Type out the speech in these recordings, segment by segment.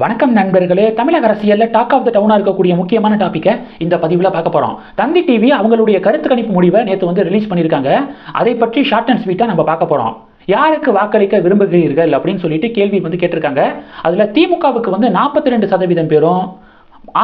வணக்கம் நண்பர்களே. தமிழக அரசியலில் டாக் ஆஃப் த டவுனாக இருக்கக்கூடிய முக்கியமான டாப்பிக்கை இந்த பதிவில் பார்க்க போகிறோம் தந்தி டிவி அவங்களுடைய கருத்து கணிப்பு முடிவை நேற்று வந்து ரிலீஸ் பண்ணியிருக்காங்க. அதை பற்றி ஷார்ட் அண்ட் ஸ்வீட்டாக நம்ம பார்க்க போகிறோம் யாருக்கு வாக்களிக்க விரும்புகிறீர்கள் அப்படின்னு சொல்லிட்டு கேள்வி வந்து கேட்டிருக்காங்க. அதில் திமுகவுக்கு வந்து நாற்பத்தி ரெண்டு சதவீதம் பேரும்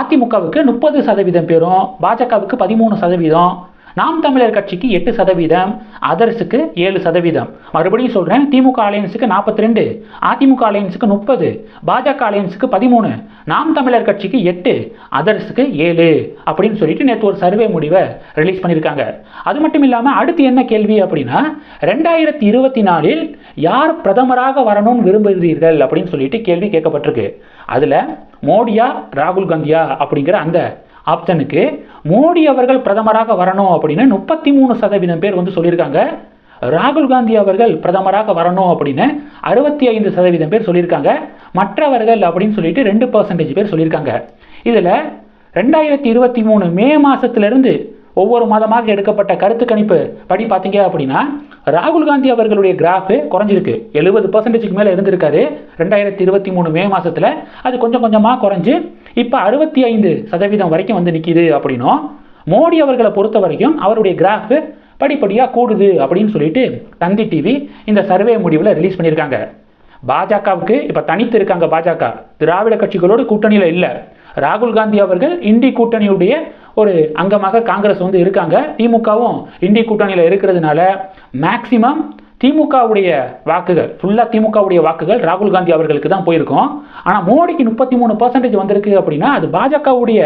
அதிமுகவுக்கு முப்பது சதவீதம் பேரும் பாஜகவுக்கு பதிமூணு சதவீதம் நாம் தமிழர் கட்சிக்கு எட்டு சதவீதம் அதர்ஸுக்கு ஏழு சதவீதம். மறுபடியும் சொல்கிறேன் திமுக அலையன்ஸுக்கு நாற்பத்தி ரெண்டு அதிமுக அலையன்ஸுக்கு முப்பது பாஜக அலையன்ஸுக்கு பதிமூணு நாம் தமிழர் கட்சிக்கு எட்டு அதர்ஸுக்கு ஏழு அப்படின்னு சொல்லிட்டு நேற்று ஒரு சர்வே முடிவை ரிலீஸ் பண்ணியிருக்காங்க. அது மட்டும் இல்லாமல் அடுத்து என்ன கேள்வி அப்படின்னா ரெண்டாயிரத்தி இருபத்தி நாலில் யார் பிரதமராக வரணும்னு விரும்புகிறீர்கள் அப்படின்னு சொல்லிட்டு கேள்வி கேட்கப்பட்டிருக்கு. அதில் மோடியா ராகுல் காந்தியா அப்படிங்கிற அந்த ஆப்ஷனுக்கு மோடி அவர்கள் பிரதமராக வரணும் அப்படின்னு முப்பத்தி மூணு சதவீதம் பேர் வந்து சொல்லியிருக்காங்க. ராகுல் காந்தி அவர்கள் பிரதமராக வரணும் அப்படின்னு அறுபத்தி ஐந்து சதவீதம் பேர் சொல்லியிருக்காங்க. மற்றவர்கள் அப்படின்னு சொல்லிட்டு ரெண்டு பர்சன்டேஜ் பேர் சொல்லியிருக்காங்க. இதில் ரெண்டாயிரத்தி இருபத்தி மூணு மே மாதத்துலேருந்து ஒவ்வொரு மாதமாக எடுக்கப்பட்ட கருத்து கணிப்பு படி பார்த்தீங்க அப்படின்னா ராகுல் காந்தி அவர்களுடைய கிராஃபு குறைஞ்சிருக்கு. எழுபது பர்சன்டேஜுக்கு மேலே இருந்திருக்காரு. ரெண்டாயிரத்தி இருபத்தி மூணு மே மாதத்தில் அது கொஞ்சம் கொஞ்சமாக குறைஞ்சு இப்போ அறுபத்தி ஐந்து சதவீதம் வரைக்கும் வந்து நிற்கிது அப்படின்னும். மோடி அவர்களை பொறுத்த வரைக்கும் அவருடைய கிராஃபு படிப்படியாக கூடுது அப்படின்னு சொல்லிட்டு தந்தி டிவி இந்த சர்வே முடிவில் ரிலீஸ் பண்ணியிருக்காங்க. பாஜகவுக்கு இப்போ தனித்து இருக்காங்க பாஜக. திராவிட கட்சிகளோடு கூட்டணியில் இல்லை. ராகுல் காந்தி அவர்கள் இந்தி கூட்டணியுடைய ஒரு அங்கமாக காங்கிரஸ் வந்து இருக்காங்க. திமுகவும் இந்திய கூட்டணியில் இருக்கிறதுனால மேக்சிமம் திமுகவுடைய வாக்குகள் ஃபுல்லாக திமுகவுடைய வாக்குகள் ராகுல் காந்தி அவர்களுக்கு தான் போயிருக்கோம். ஆனால் மோடிக்கு முப்பத்தி மூணு பர்சன்டேஜ் வந்திருக்கு அப்படின்னா அது பாஜகவுடைய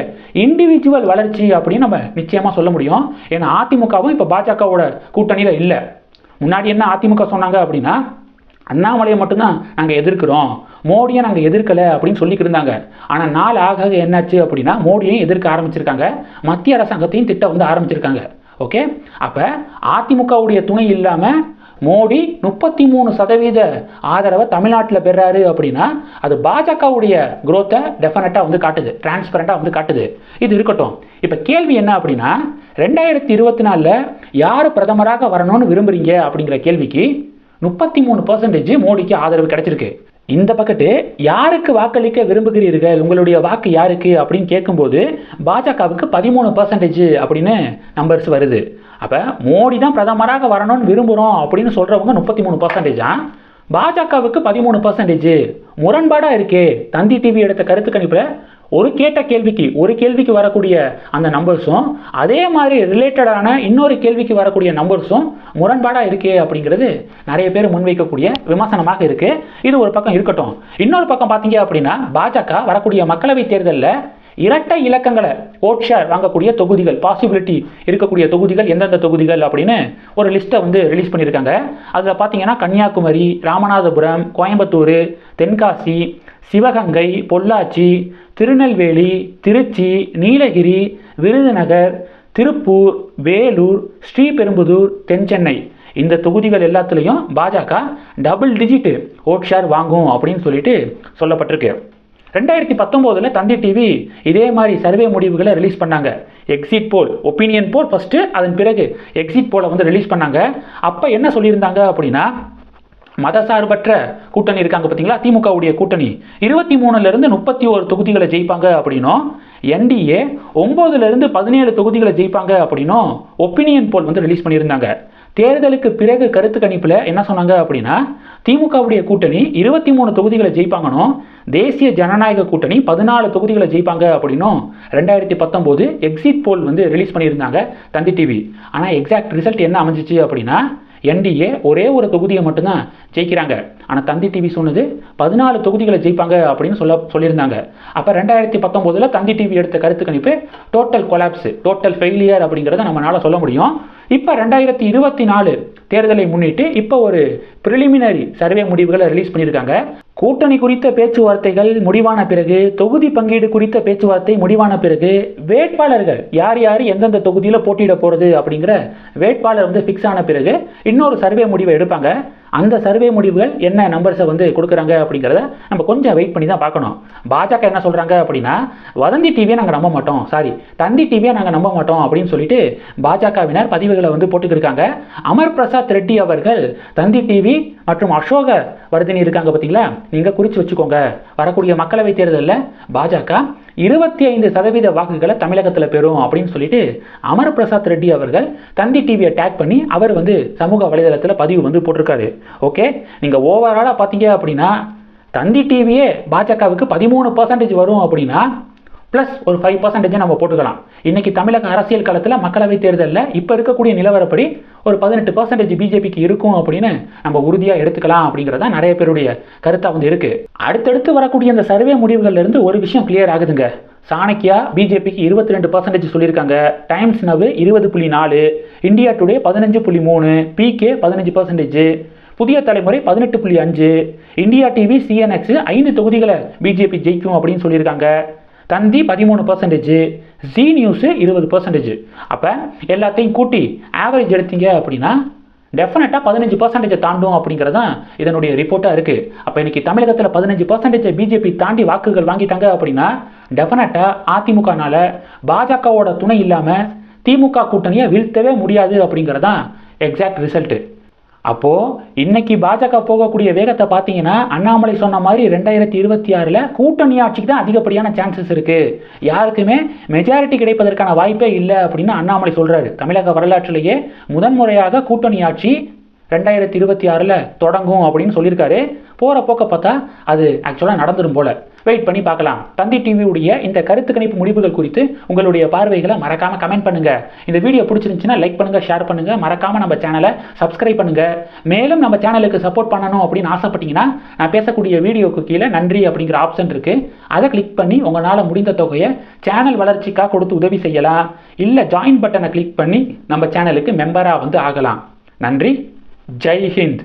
இண்டிவிஜுவல் வளர்ச்சி அப்படின்னு நம்ம நிச்சயமாக சொல்ல முடியும். ஏன்னா அதிமுகவும் இப்போ பாஜகவோட கூட்டணியில் இல்லை. முன்னாடி என்ன அதிமுக சொன்னாங்க அப்படின்னா அண்ணாமலையை மட்டும்தான் நாங்கள் எதிர்க்கிறோம். மோடியை நாங்கள் எதிர்க்கலை அப்படின்னு சொல்லிக்கிட்டு இருந்தாங்க. ஆனால் நாள் ஆக ஆக என்னாச்சு அப்படின்னா மோடியையும் எதிர்க்க ஆரம்பிச்சிருக்காங்க. மத்திய அரசாங்கத்தையும் திட்ட வந்து ஆரம்பிச்சிருக்காங்க. ஓகே? அப்போ அதிமுகவுடைய துணை இல்லாமல் மோடி முப்பத்தி மூணு சதவீத ஆதரவை தமிழ்நாட்டில் பெறாரு அப்படின்னா அது பாஜகவுடைய குரோத்தை டெஃபினட்டாக வந்து காட்டுது. டிரான்ஸ்பரண்ட்டாக வந்து காட்டுது. இது இருக்கட்டும். இப்போ கேள்வி என்ன அப்படின்னா ரெண்டாயிரத்தி இருபத்தி நாலில் யார் பிரதமராக வரணும்னு விரும்புறீங்க அப்படிங்கிற கேள்விக்கு முப்பத்தி மூணு பர்சன்டேஜ் மோடிக்கு ஆதரவு கிடைச்சிருக்கு. இந்த பக்கத்து யாருக்கு வாக்களிக்க விரும்புகிறீர்கள்? உங்களுடைய வாக்கு யாருக்கு? அப்படின்னு கேட்கும்போது பாஜகவுக்கு பதிமூணு பர்சன்டேஜ் அப்படின்னு நம்பர்ஸ் வருது. அப்போ மோடி தான் பிரதமராக வரணும்னு விரும்புகிறோம் அப்படின்னு சொல்கிறவங்க முப்பத்தி மூணு பர்சன்டேஜா பாஜகவுக்கு பதிமூணு பர்சன்டேஜ் முரண்பாடாக இருக்கே. தந்தி டிவி எடுத்த கருத்து கணிப்பில் ஒரு கேட்ட கேள்விக்கு ஒரு கேள்விக்கு வரக்கூடிய அந்த நம்பர்ஸும் அதே மாதிரி ரிலேட்டடான இன்னொரு கேள்விக்கு வரக்கூடிய நம்பர்ஸும் முரண்பாடாக இருக்கே அப்படிங்கிறது நிறைய பேர் முன்வைக்கக்கூடிய விமர்சனமாக இருக்குது இது ஒரு பக்கம் இருக்கட்டும். இன்னொரு பக்கம் பார்த்தீங்க அப்படின்னா பாஜக வரக்கூடிய மக்களவைத் தேர்தலில் இரட்டை இலக்கங்களை ஓட் ஷேர் வாங்கக்கூடிய தொகுதிகள் பாசிபிலிட்டி இருக்கக்கூடிய தொகுதிகள் எந்தெந்த தொகுதிகள் அப்படின்னு ஒரு லிஸ்ட்டை வந்து ரிலீஸ் பண்ணியிருக்காங்க. அதில் பார்த்தீங்கன்னா கன்னியாகுமரி ராமநாதபுரம் கோயம்புத்தூர் தென்காசி சிவகங்கை பொள்ளாச்சி திருநெல்வேலி திருச்சி நீலகிரி விருதுநகர் திருப்பூர் வேலூர் ஸ்ரீபெரும்புதூர் தென்சென்னை. இந்த தொகுதிகள் எல்லாத்துலேயும் பாஜக டபுள் டிஜிட்டு ஓட் ஷேர் வாங்கும் அப்படின்னு சொல்லிட்டு சொல்லப்பட்டிருக்கு. ரெண்டாயிரத்தி பத்தொம்போதில் தந்தி டிவி இதே மாதிரி சர்வே முடிவுகளை ரிலீஸ் பண்ணாங்க. Exit poll opinion poll first அதன் பிறகு எக்ஸிட் போலை வந்து ரிலீஸ் பண்ணாங்க. அப்போ என்ன சொல்லியிருந்தாங்க அப்படின்னா மதசார்பற்ற கூட்டணி இருக்காங்க பார்த்தீங்களா? திமுகவுடைய கூட்டணி. இருபத்தி மூணுலேருந்து முப்பத்தி ஒரு தொகுதிகளை ஜெயிப்பாங்க அப்படின்னும் என்டிஏ ஒம்போதுலேருந்து பதினேழு தொகுதிகளை ஜெயிப்பாங்க அப்படின்னும் ஒப்பீனியன் போல் வந்து ரிலீஸ் பண்ணியிருந்தாங்க. தேர்தலுக்கு பிறகு கருத்து கணிப்பில் என்ன சொன்னாங்க அப்படின்னா திமுகவுடைய கூட்டணி இருபத்தி மூணு தொகுதிகளை ஜெயிப்பாங்கனும் தேசிய ஜனநாயக கூட்டணி பதினாலு தொகுதிகளை ஜெயிப்பாங்க அப்படின்னும் ரெண்டாயிரத்தி பத்தொம்போது எக்ஸிட் போல் வந்து ரிலீஸ் பண்ணியிருந்தாங்க தந்தி டிவி ஆனால் எக்ஸாக்ட் ரிசல்ட் என்ன அமைஞ்சிச்சு அப்படின்னா என்டிஏ ஒரே ஒரு தொகுதியை மட்டும்தான் ஜெயிக்கிறாங்க. ஆனால் தந்தி டிவி சொன்னது பதினாலு தொகுதிகளை ஜெயிப்பாங்க அப்படின்னு சொல்ல சொல்லியிருந்தாங்க. அப்போ ரெண்டாயிரத்தி பத்தொம்போதில் தந்தி டிவி எடுத்த கருத்து கணிப்பு டோட்டல் கொலாப்ஸ் டோட்டல் ஃபெயிலியர் அப்படிங்கிறத நம்மளால் சொல்ல முடியும். இப்போ ரெண்டாயிரத்தி இருபத்தி நாலு தேர்தலை முன்னிட்டு இப்போ ஒரு ப்ரிலிமினரி சர்வே முடிவுகளை ரிலீஸ் பண்ணியிருக்காங்க. கூட்டணி குறித்த பேச்சுவார்த்தைகள் முடிவான பிறகு தொகுதி பங்கீடு குறித்த பேச்சுவார்த்தை முடிவான பிறகு வேட்பாளர்கள் யார் யார் எந்தெந்த தொகுதியில் போட்டியிட போகிறது அப்படிங்கிற வேட்பாளர் வந்து ஃபிக்ஸ் ஆன பிறகு இன்னொரு சர்வே முடிவை எடுப்பாங்க. அந்த சர்வே முடிவுகள் என்ன நம்பர்ஸை வந்து கொடுக்குறாங்க அப்படிங்கிறத நம்ம கொஞ்சம் வெயிட் பண்ணி தான் பார்க்கணும். பாஜக என்ன சொல்கிறாங்க அப்படின்னா வதந்தி டிவியை நாங்கள் நம்ப மாட்டோம். சாரி தந்தி டிவியை நாங்கள் நம்ப மாட்டோம் அப்படின்னு சொல்லிட்டு பாஜகவினர் பதிவுகளை வந்து போட்டுக்கிருக்காங்க. அமர் பிரசாத் ரெட்டி அவர்கள் தந்தி டிவி மற்றும் அசோக வர்தினி இருக்காங்க பார்த்தீங்களா நீங்கள் குறித்து வச்சுக்கோங்க. வரக்கூடிய மக்களவைத் தேர்தலில் பாஜக இருபத்தி ஐந்து சதவீத வாக்குகளை தமிழகத்தில் பெறும் அப்படின்னு சொல்லிட்டு அமர் பிரசாத் ரெட்டி அவர்கள் தந்தி டிவியை டேக் பண்ணி அவர் வந்து சமூக வலைதளத்தில் பதிவு வந்து போட்டிருக்காரு. ஓகே நீங்கள் ஓவராலாக பார்த்தீங்க அப்படின்னா தந்தி டிவியே பாஜகவுக்கு பதிமூணு பர்சன்டேஜ் வரும் அப்படின்னா ப்ளஸ் ஒரு ஃபைவ் பர்சன்டேஜை நம்ம போட்டுக்கலாம். இன்றைக்கி தமிழக அரசியல் காலத்தில் மக்களவைத் தேர்தலில் இப்போ இருக்கக்கூடிய நிலவரப்படி ஒரு பதினெட்டு பர்சன்டேஜ் பிஜேபிக்கு இருக்கும் அப்படின்னு நம்ம உறுதியாக எடுத்துக்கலாம் அப்படிங்கிறது தான் நிறைய பேருடைய கருத்தாக வந்து இருக்குது அடுத்தடுத்து வரக்கூடிய அந்த சர்வே முடிவுகள்லேருந்து ஒரு விஷயம் கிளியர் ஆகுதுங்க. சாணக்கியா பிஜேபிக்கு இருபத்தி ரெண்டு பர்சன்டேஜ் சொல்லியிருக்காங்க. டைம்ஸ் நவ் இருபது புள்ளி நாலு இந்தியா டுடே பதினஞ்சு புள்ளி மூணு பிகே பதினஞ்சு பர்சன்டேஜ் புதிய தலைமுறை பதினெட்டு புள்ளி அஞ்சு இந்தியா டிவி சிஎன்எக்ஸ் ஐந்து தொகுதிகளை பிஜேபி ஜெயிக்கும் அப்படின்னு சொல்லியிருக்காங்க. தந்தி பதிமூணு பர்சன்டேஜ் ஜி நியூஸு இருபது பர்சன்டேஜ் அப்போ எல்லாத்தையும் கூட்டி ஆவரேஜ் எடுத்தீங்க அப்படின்னா டெஃபினட்டாக பதினஞ்சு பர்சன்டேஜை தாண்டும் அப்படிங்கிறது தான் இதனுடைய ரிப்போர்ட்டாக இருக்குது அப்போ இன்னைக்கு தமிழகத்தில் பதினஞ்சு பர்சன்டேஜை பிஜேபி தாண்டி வாக்குகள் வாங்கிட்டாங்க அப்படின்னா டெஃபினட்டாக அதிமுகனால் பாஜகவோட துணை இல்லாமல் திமுக கூட்டணியை வீழ்த்தவே முடியாது அப்படிங்கிறது தான் எக்ஸாக்ட் ரிசல்ட்டு அப்போது இன்னைக்கு பாஜக போகக்கூடிய வேகத்தை பார்த்தீங்கன்னா அண்ணாமலை சொன்ன மாதிரி ரெண்டாயிரத்தி இருபத்தி ஆறில் கூட்டணி ஆட்சிக்கு தான் அதிகப்படியான சான்சஸ் இருக்குது யாருக்குமே மெஜாரிட்டி கிடைப்பதற்கான வாய்ப்பே இல்லை அப்படின்னு அண்ணாமலை சொல்கிறாரு தமிழக வரலாற்றிலேயே முதன்முறையாக கூட்டணி ஆட்சி ரெண்டாயிரத்தி இருபத்தி ஆறில் தொடங்கும் அப்படின்னு சொல்லியிருக்காரு. போகிற போக்க பார்த்தா அது ஆக்சுவலாக நடந்துடும் போல. வெயிட் பண்ணி பார்க்கலாம். தந்தி டிவியுடைய இந்த கருத்து கணிப்பு முடிவுகள் குறித்து உங்களுடைய பார்வைகளை மறக்காமல் கமெண்ட் பண்ணுங்கள் இந்த வீடியோ பிடிச்சிருந்துச்சுன்னா லைக் பண்ணுங்கள் ஷேர் பண்ணுங்க. மறக்காமல் நம்ம சேனலை சப்ஸ்கிரைப் பண்ணுங்கள் மேலும் நம்ம சேனலுக்கு சப்போர்ட் பண்ணணும் அப்படின்னு ஆசைப்பட்டீங்கன்னா நான் பேசக்கூடிய வீடியோக்கு கீழே நன்றி அப்படிங்கிற ஆப்ஷன் இருக்குது அதை கிளிக் பண்ணி உங்களால் முடிந்த தொகையை சேனல் வளர்ச்சிக்காக கொடுத்து உதவி செய்யலாம். இல்லை ஜாயின் பட்டனை கிளிக் பண்ணி நம்ம சேனலுக்கு மெம்பராக வந்து ஆகலாம். நன்றி. ಜೈ ಹಿಂದ್